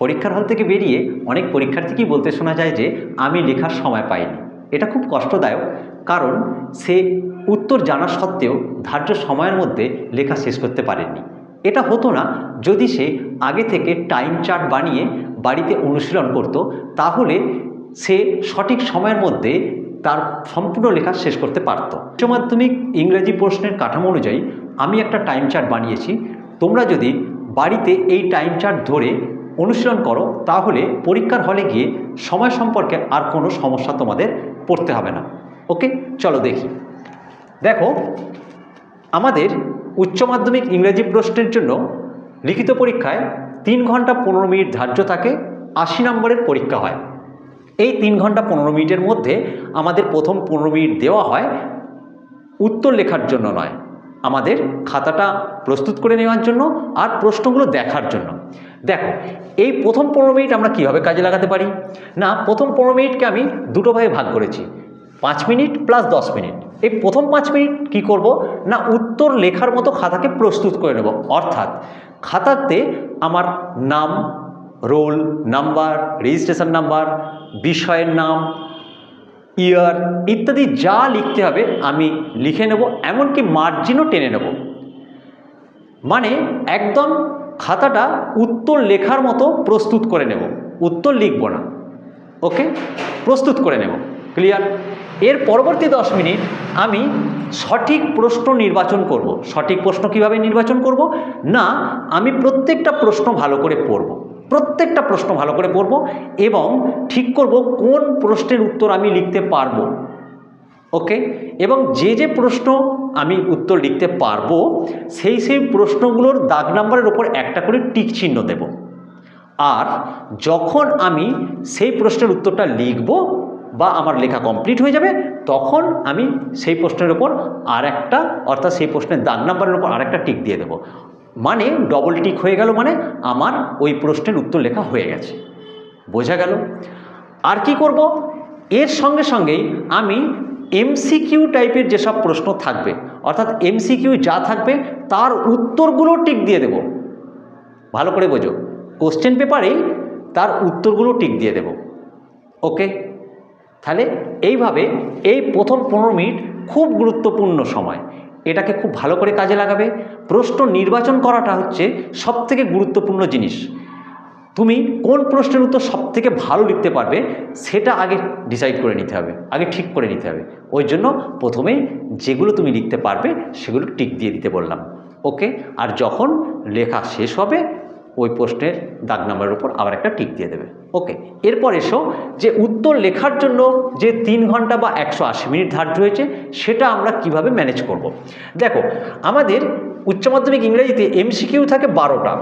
পরীক্ষার হল থেকে বেরিয়ে অনেক পরীক্ষার্থীকেই বলতে শোনা যায় যে, আমি লেখার সময় পাইনি। এটা খুব কষ্টদায়ক, কারণ সে উত্তর জানা সত্ত্বেও ধার্য সময়ের মধ্যে লেখা শেষ করতে পারেননি। এটা হতো না, যদি সে আগে থেকে টাইম চার্ট বানিয়ে বাড়িতে অনুশীলন করত, তাহলে সে সঠিক সময়ের মধ্যে তার সম্পূর্ণ লেখা শেষ করতে পারত। উচ্চ মাধ্যমিক ইংরেজি প্রশ্নের কাঠামো অনুযায়ী, আমি একটা টাইম চার্ট বানিয়েছি। তোমরা যদি বাড়িতে এই টাইম চার্ট ধরে অনুশীলন করো, তাহলে পরীক্ষার হলে গিয়ে সময় সম্পর্কে আর কোনো সমস্যা তোমাদের পড়তে হবে না। ওকে? চলো দেখি। দেখো, আমাদের উচ্চ মাধ্যমিক ইংরেজি প্রশ্নের জন্য লিখিত পরীক্ষায় তিন ঘণ্টা পনেরো মিনিট ধার্য থাকে, আশি নম্বরের পরীক্ষা হয়। এই তিন ঘণ্টা পনেরো মিনিটের মধ্যে আমাদের প্রথম পনেরো মিনিট দেওয়া হয় উত্তর লেখার জন্য নয়। আমাদের খাতাটা প্রস্তুত করে নেওয়ার জন্য আর প্রশ্নগুলো দেখার জন্য। দেখো, এই প্রথম পনেরো মিনিট আমরা কীভাবে কাজে লাগাতে পারি? না, প্রথম পনেরো মিনিটকে আমি দুটো ভাগে ভাগ করেছি। পাঁচ মিনিট প্লাস দশ মিনিট। এই প্রথম পাঁচ মিনিট কি করব? না, উত্তর লেখার মতো খাতাকে প্রস্তুত করে নেব। অর্থাৎ খাতাতে আমার নাম, রোল নাম্বার, রেজিস্ট্রেশন নাম্বার, বিষয়ের নাম ইয়ার ইত্যাদি যা লিখতে হবে, আমি লিখে নেব, এমনকি মার্জিনও টেনে নেব। মানে একদম খাতাটা উত্তর লেখার মতো প্রস্তুত করে নেব। উত্তর লিখব না। ওকে? প্রস্তুত করে নেব। ক্লিয়ার এর পরবর্তী দশ মিনিট আমি সঠিক প্রশ্ন নির্বাচন করব। সঠিক প্রশ্ন কীভাবে নির্বাচন করব? না, আমি প্রত্যেকটা প্রশ্ন ভালো করে পড়ব। প্রত্যেকটা প্রশ্ন ভালো করে পড়ব এবং ঠিক করব কোন প্রশ্নের উত্তর আমি লিখতে পারব। ওকে? এবং যে যে প্রশ্ন আমি উত্তর লিখতে পারব, সেই সেই প্রশ্নগুলোর দাগ নাম্বারের ওপর একটা করে টিক চিহ্ন দেব। আর যখন আমি সেই প্রশ্নের উত্তরটা লিখব বা আমার লেখা কমপ্লিট হয়ে যাবে, তখন আমি সেই প্রশ্নের ওপর আর একটা অর্থাৎ সেই প্রশ্নের দাগ নাম্বারের ওপর আর একটা টিক দিয়ে দেব। মানে ডবল টিক হয়ে গেল মানে আমার ওই প্রশ্নের উত্তর লেখা হয়ে গেছে। বোঝা গেল? আর কি করব? এর সঙ্গে সঙ্গেই আমি এমসিকিউ টাইপের যেসব প্রশ্ন থাকবে, অর্থাৎ এমসিকিউ যা থাকবে, তার উত্তরগুলো টিক দিয়ে দেব। ভালো করে বোঝো। কোশ্চেন পেপারেই তার উত্তরগুলো টিক দিয়ে দেব। ওকে তাহলে এইভাবে এই প্রথম পনেরো মিনিট খুব গুরুত্বপূর্ণ সময়। এটাকে খুব ভালো করে কাজে লাগাবে। প্রশ্ন নির্বাচন করাটা হচ্ছে সবথেকে গুরুত্বপূর্ণ জিনিস। তুমি কোন প্রশ্নের উত্তর সব থেকে ভালো লিখতে পারবে, সেটা আগে ডিসাইড করে নিতে হবে, আগে ঠিক করে নিতে হবে। ওই জন্য প্রথমে যেগুলো তুমি লিখতে পারবে, সেগুলো টিক দিয়ে দিতে বললাম। ওকে? আর যখন লেখা শেষ হবে ওই প্রশ্নের দাগ নাম্বারের উপর আবার একটা টিক দিয়ে দেবে। ওকে এরপর এসো যে উত্তর লেখার জন্য যে তিন ঘণ্টা বা একশো আশি মিনিট ধার্য হয়েছে, সেটা আমরা কীভাবে ম্যানেজ করব। দেখো, আমাদের উচ্চ মাধ্যমিক ইংরেজিতে এমসিকিউ থাকে বারোটা।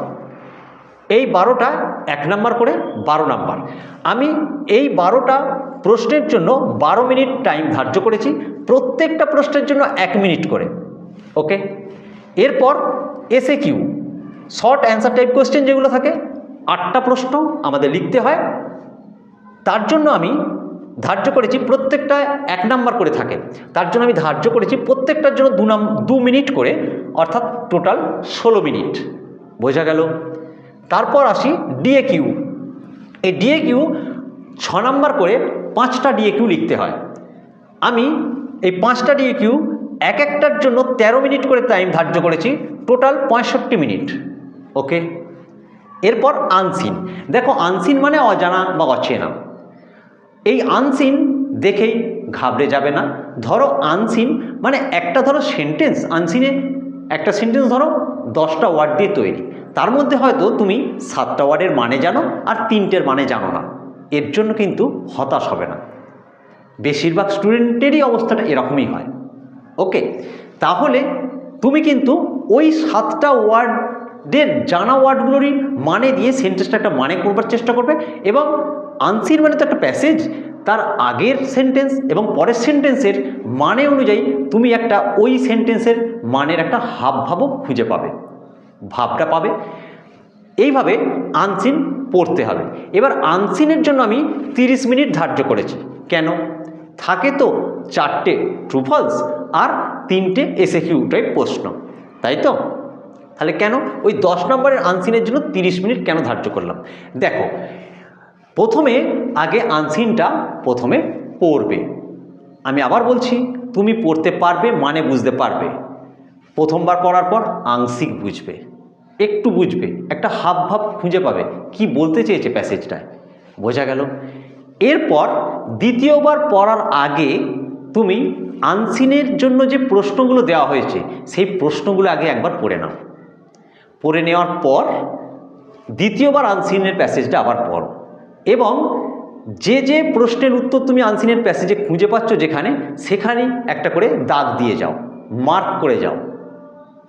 এই বারোটা এক নাম্বার করে, বারো নাম্বার। আমি এই বারোটা প্রশ্নের জন্য বারো মিনিট টাইম ধার্য করেছি, প্রত্যেকটা প্রশ্নের জন্য এক মিনিট করে। ওকে এরপর এসে Q short answer type question যেগুলো থাকে, আটটা প্রশ্ন আমাদের লিখতে হয়। তার জন্য আমি ধার্য করেছি প্রত্যেকটা এক নাম্বার করে থাকে। তার জন্য আমি ধার্য করেছি প্রত্যেকটার জন্য দু নাম, দু মিনিট করে, অর্থাৎ টোটাল ষোলো মিনিট। বোঝা গেল? তারপর আসি ডিএ কিউ এই ডিএ কিউ ছ নাম্বার করে পাঁচটা ডিএ কিউ লিখতে হয়। আমি এই পাঁচটা ডিএ কিউ এক একটার জন্য ১৩ মিনিট করে টাইম ধার্য করেছি টোটাল পঁয়ষট্টি মিনিট। ওকে এরপর আনসিন দেখো আনসিন মানে অজানা বা অচেনা। এই আনসিন দেখেই ঘাবড়ে যাবে না। ধরো আনসিন মানে একটা ধরো সেন্টেন্স আনসিনে একটা সেন্টেন্স ধরো দশটা ওয়ার্ড দিয়ে তৈরি। তার মধ্যে হয়তো তুমি সাতটা ওয়ার্ডের মানে জানো আর তিনটের মানে জানো না। এর জন্য কিন্তু হতাশ হবে না। বেশিরভাগ স্টুডেন্টেরই অবস্থাটা এরকমই হয়। ওকে তাহলে তুমি কিন্তু ওই সাতটা ওয়ার্ডের জানা ওয়ার্ডগুলোরই মানে দিয়ে সেন্টেন্সটা একটা মানে করবার চেষ্টা করবে এবং আনসিন মানে তো একটা প্যাসেজ তার আগের সেন্টেন্স এবং পরের সেন্টেন্সের মানে অনুযায়ী তুমি একটা ওই সেন্টেন্সের মানের একটা হাবভাবও খুঁজে পাবে, ভাবটা পাবে। এইভাবে আনসিন পড়তে হবে। এবার আনসিনের জন্য আমি 30 মিনিট ধার্য করেছি। কেন? থাকে তো চারটে ট্রুফলস আর তিনটে এসএকিউ টাইপ প্রশ্ন, তাই তো? তাহলে কেন? ওই দশ নম্বরের আনসিনের জন্য তিরিশ মিনিট কেন ধার্য করলাম? দেখো, প্রথমে, আগে আনসিনটা প্রথমে পড়বে। আমি আবার বলছি, তুমি পড়তে পারবে মানে বুঝতে পারবে। প্রথমবার পড়ার পর আংশিক বুঝবে। একটু বুঝবে, একটা হাব ভাব খুঁজে পাবে। কি বলতে চেয়েছে প্যাসেজটায় বোঝা গেল। এরপর, দ্বিতীয়বার পড়ার আগে তুমি আনসিনের জন্য যে প্রশ্নগুলো দেওয়া হয়েছে, সেই প্রশ্নগুলো আগে একবার পড়ে নাও। পড়ে নেওয়ার পর দ্বিতীয়বার আনসিনের প্যাসেজটা আবার পড়ো। এবং যে যে প্রশ্নের উত্তর তুমি আনসিনের প্যাসেজে খুঁজে পাচ্ছ যেখানে সেখানেই একটা করে দাগ দিয়ে যাও মার্ক করে যাও।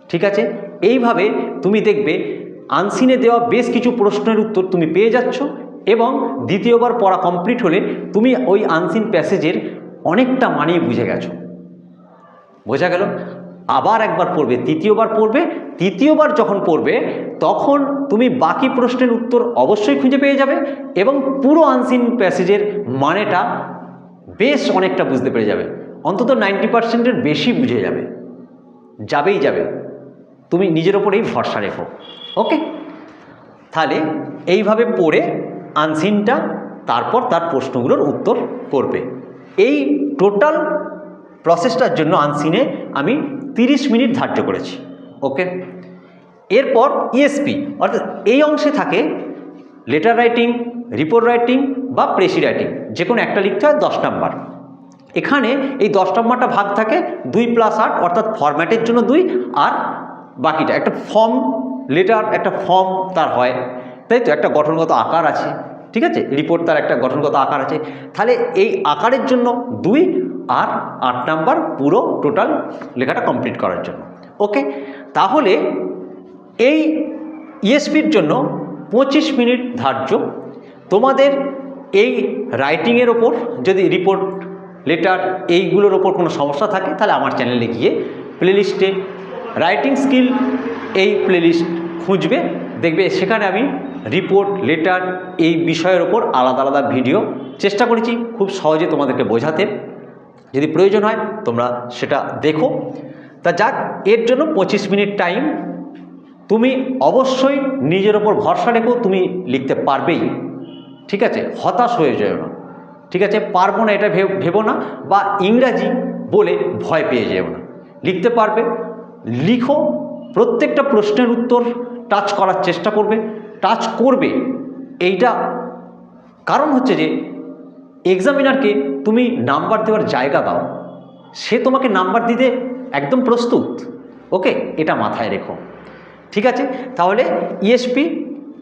ঠিক আছে? এইভাবে তুমি দেখবে আনসিনে দেওয়া বেশ কিছু প্রশ্নের উত্তর তুমি পেয়ে যাচ্ছ এবং দ্বিতীয়বার পড়া কমপ্লিট হলে তুমি ওই আনসিন প্যাসেজের অনেকটা মানিয়ে বুঝে গেছো। বোঝা গেল? আবার একবার পড়বে, তৃতীয়বার পড়বে, তৃতীয়বার যখন পড়বে, তখন তুমি বাকি প্রশ্নের উত্তর অবশ্যই খুঁজে পেয়ে যাবে এবং পুরো আনসিন প্যাসেজের মানেটা বেশ অনেকটা বুঝতে পেরে যাবে। অন্তত নাইনটি পার্সেন্টের বেশি বুঝে যাবে। যাবেই যাবে। তুমি নিজের ওপরেই ভরসা রেখো। ওকে? তাহলে এইভাবে পড়ে আনসিনটা তারপর তার প্রশ্নগুলোর উত্তর করবে। এই টোটাল প্রসেসটার জন্য আনসিনে আমি 30 মিনিট ধার্য করেছি, ওকে? এরপর ইএসপি অর্থাৎ এই অংশে থাকে লেটার রাইটিং রিপোর্ট রাইটিং বা প্রেসি রাইটিং যে কোনো একটা লিখতে হয় দশ নাম্বার। এখানে এই দশ নম্বরটা ভাগ থাকে দুই প্লাস আট, অর্থাৎ ফরম্যাটের জন্য দুই, আর বাকিটা, একটা ফর্ম লেটার একটা ফর্ম তার হয়। তাই তো, একটা গঠনগত আকার আছে, ঠিক আছে? রিপোর্ট তার একটা গঠনগত আকার আছে। তাহলে এই আকারের জন্য দুই আর আট নাম্বার পুরো টোটাল লেখাটা কমপ্লিট করার জন্য। ওকে তাহলে এই ইএসপির জন্য পঁচিশ মিনিট ধার্য। তোমাদের এই রাইটিংয়ের ওপর যদি রিপোর্ট লেটার এইগুলোর ওপর কোনো সমস্যা থাকে, তাহলে আমার চ্যানেলে গিয়ে প্লেলিস্টে রাইটিং স্কিল এই প্লেলিস্ট খুঁজবে। দেখবে সেখানে আমি রিপোর্ট লেটার এই বিষয়ের ওপর আলাদা আলাদা ভিডিও চেষ্টা করেছি। খুব সহজে তোমাদেরকে বোঝাতে। যদি প্রয়োজন হয়, তোমরা সেটা দেখো। তা যাক, এর জন্য পঁচিশ মিনিট টাইম। তুমি অবশ্যই নিজের ওপর ভরসা রেখো, তুমি লিখতে পারবেই। ঠিক আছে? হতাশ হয়ে যেও না। ঠিক আছে? পারব না, এটা ভেব- ভেবো না, বা ইংরাজি বলে ভয় পেয়ে যেও না। লিখতে পারবে। লিখো, প্রত্যেকটা প্রশ্নের উত্তর টাচ করার চেষ্টা করবে। টাচ করবে। এইটা কারণ হচ্ছে যে এক্সামিনারকে তুমি নাম্বার দেওয়ার জায়গা দাও। সে তোমাকে নাম্বার দিতে একদম প্রস্তুত। ওকে, এটা মাথায় রেখো। ঠিক আছে? তাহলে ইএসপি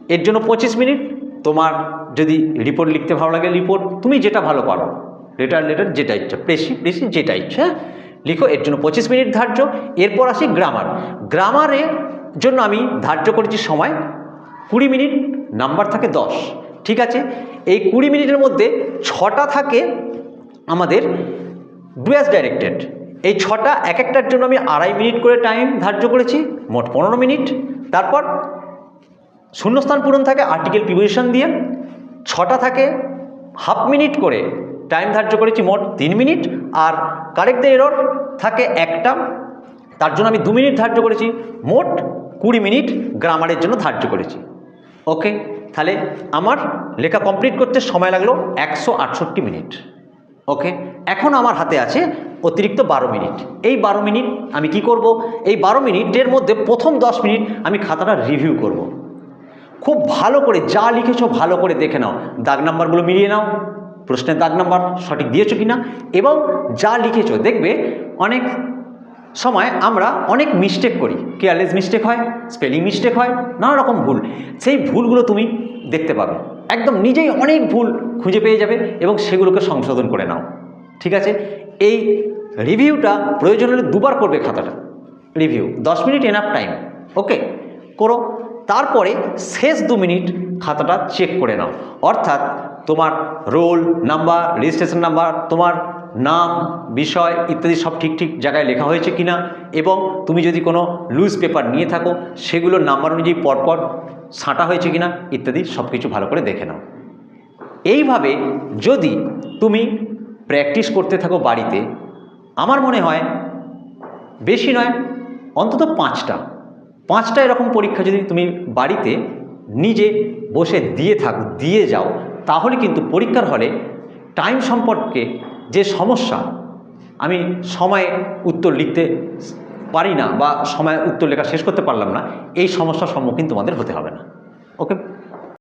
এর জন্য পঁচিশ মিনিট। তোমার যদি রিপোর্ট লিখতে ভালো লাগে রিপোর্ট তুমি যেটা ভালো পারো। লেটার লেটার যেটা ইচ্ছা। প্রেসি প্রেসি যেটা ইচ্ছা। হ্যাঁ? লিখো, এর জন্য পঁচিশ মিনিট ধার্য। এরপর আসি গ্রামার গ্রামারের জন্য আমি ধার্য করেছি সময়। কুড়ি মিনিট, নাম্বার থাকে দশ। ঠিক আছে? এই কুড়ি মিনিটের মধ্যে ছটা থাকে আমাদের ডুয়াস ডাইরেক্টেড এই ছটা এক একটার জন্য আমি আড়াই মিনিট করে টাইম ধার্য করেছি, মোট পনেরো মিনিট। তারপর শূন্যস্থান পূরণ থাকে আর্টিকেল প্রিপোজিশন দিয়ে। ছটা থাকে হাফ মিনিট করে টাইম ধার্য করেছি, মোট তিন মিনিট। আর কারেক্ট দ্য এরর থাকে একটা, তার জন্য আমি দু মিনিট ধার্য করেছি, মোট কুড়ি মিনিট গ্রামারের জন্য ধার্য করেছি। ওকে তাহলে আমার লেখা কমপ্লিট করতে সময় লাগল একশো আটষট্টি মিনিট। ওকে এখন আমার হাতে আছে অতিরিক্ত বারো মিনিট। এই বারো মিনিট আমি কি করব? এই বারো মিনিটের মধ্যে প্রথম দশ মিনিট আমি খাতাটা রিভিউ করব। খুব ভালো করে যা লিখেছো ভালো করে দেখে নাও। দাগ নাম্বারগুলো মিলিয়ে নাও। প্রশ্নের দাগ নাম্বার সঠিক দিয়েছ কি না এবং যা লিখেছো দেখবে অনেক সময় আমরা অনেক মিস্টেক করি। কেয়ারলেস মিস্টেক হয় স্পেলিং মিস্টেক হয়, নানা রকম ভুল। সেই ভুলগুলো তুমি দেখতে পাবে। একদম নিজেই অনেক ভুল খুঁজে পেয়ে যাবে এবং সেগুলোকে সংশোধন করে নাও। ঠিক আছে? এই রিভিউটা প্রয়োজন হলে দুবার করবে খাতাটা। রিভিউ, দশ মিনিট এনাফ টাইম ওকে করো, তারপরে শেষ দু মিনিট খাতাটা চেক করে নাও। অর্থাৎ তোমার রোল নাম্বার রেজিস্ট্রেশন নাম্বার তোমার নাম, বিষয় ইত্যাদি সব ঠিক ঠিক জায়গায় লেখা হয়েছে কিনা এবং তুমি যদি কোনো লুজ পেপার নিয়ে থাকো, সেগুলোর নাম্বার অনুযায়ী পরপর ছাঁটা হয়েছে কিনা ইত্যাদি সব কিছু ভালো করে দেখে নাও। এইভাবে যদি তুমি প্র্যাকটিস করতে থাকো বাড়িতে, আমার মনে হয় বেশি নয়, অন্তত পাঁচটা। পাঁচটা এরকম পরীক্ষা যদি তুমি বাড়িতে নিজে বসে দিয়ে থাকো, দিয়ে যাও, তাহলে কিন্তু পরীক্ষার হলে টাইম সম্পর্কে যে সমস্যা, আমি সময়ে উত্তর লিখতে পারি না বা সময় উত্তর লেখা শেষ করতে পারলাম না, এই সমস্যার সম্মুখীন তোমাদের হতে হবে না। ওকে